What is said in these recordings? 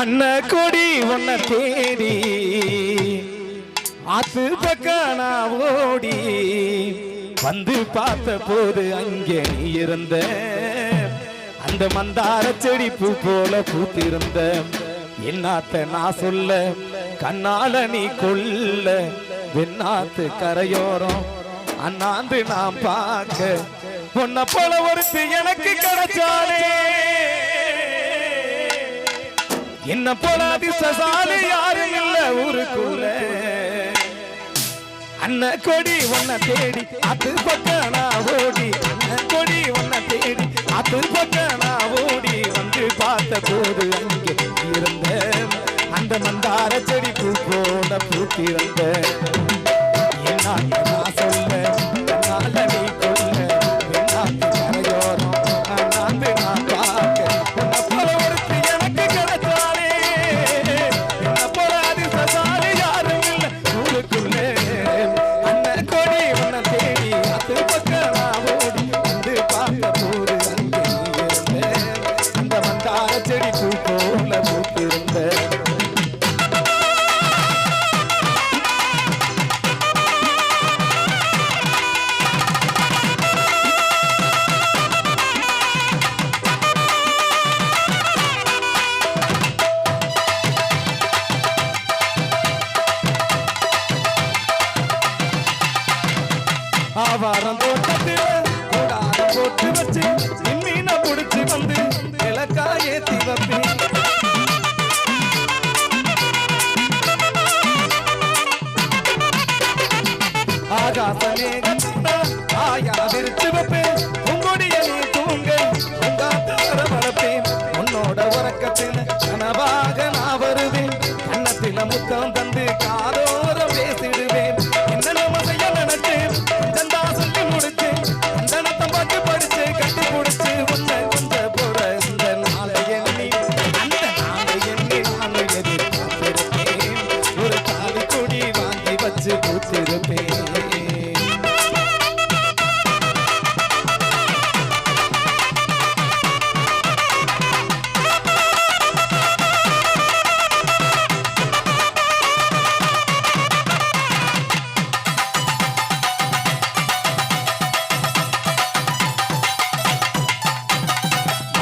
அண்ண கொடி உன்னை தேடி ஆத்து பக்கம் நான் ஓடி. வந்து பார்த்த போது அங்கே நீ இருந்த. அந்த மந்தார செடி பூ போல பூத்திருந்த. என்னாத்த நான் சொல்ல கண்ணால நீ கொல்ல. வெண்ணாத்து கரையோரம் அண்ணாந்து நான் பார்க்க. உன்னை போல ஒருத்தி எனக்கு கிடைச்சாலே என்ன போல அதிர்ஷ்டசாலி யாரும் இல்ல ஊருக்குள்ள. அண்ண கொடி உன்னை தேடி அது பக்கம் நான் ஓடி. அண்ண கொடி உன்னை தேடி அது பக்கம் நான் ஓடி. வந்து பார்த்த போது அங்கே இருந்த அந்த மந்தார செடி பூ போல பூத்திருந்த ఆకాశమే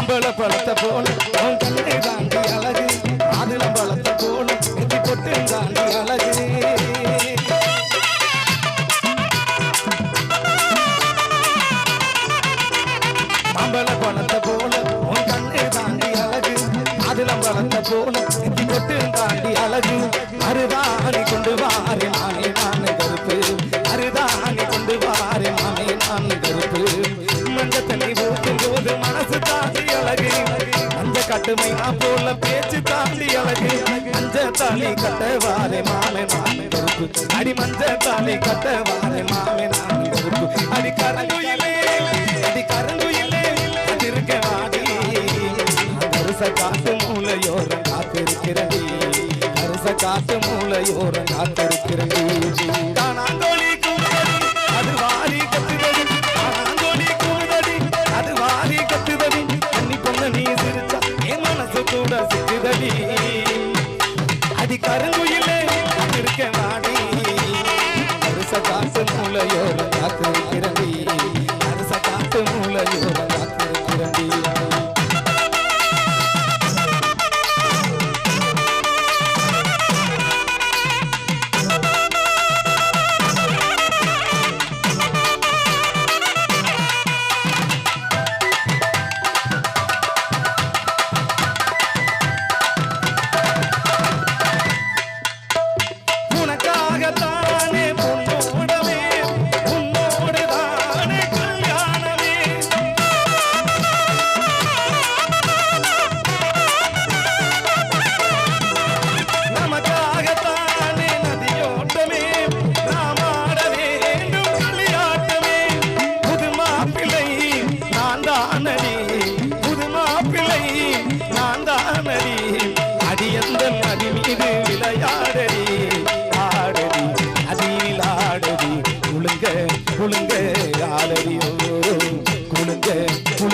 அம்பள பழத்த போல உன் கண்ணை தாண்டி அழகு ஆதிலம் பழத்த போல நெத்தி பொட்டு தாண்டி அழகு. அம்பல பழத்த போல உன் கண்ணை தாண்டி அழகு ஆதிலம் பழத்த போல நெத்தி பொட்டு தாண்டி அழகு. அருதாணி கொண்டு வாரின் கட்டுமை. போல பேச்சு தாண்டி அழகு. மஞ்ச தாலி கட்ட வாரே மாமே நான் கருப்பு. அடி மஞ்ச தாலி கட்ட வாரே மாமே நான் கருப்பு. அடி கரங்குயிலே அடி கரங்குயிலே அதிருக்க வாடி. கருச காத்து மூலையோர காத்திருக்கிறடி கருச காத்து மூலையோர காத்திருக்கிறடி காணா Brasil.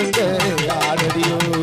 ஆடுங்க ஆடடியோ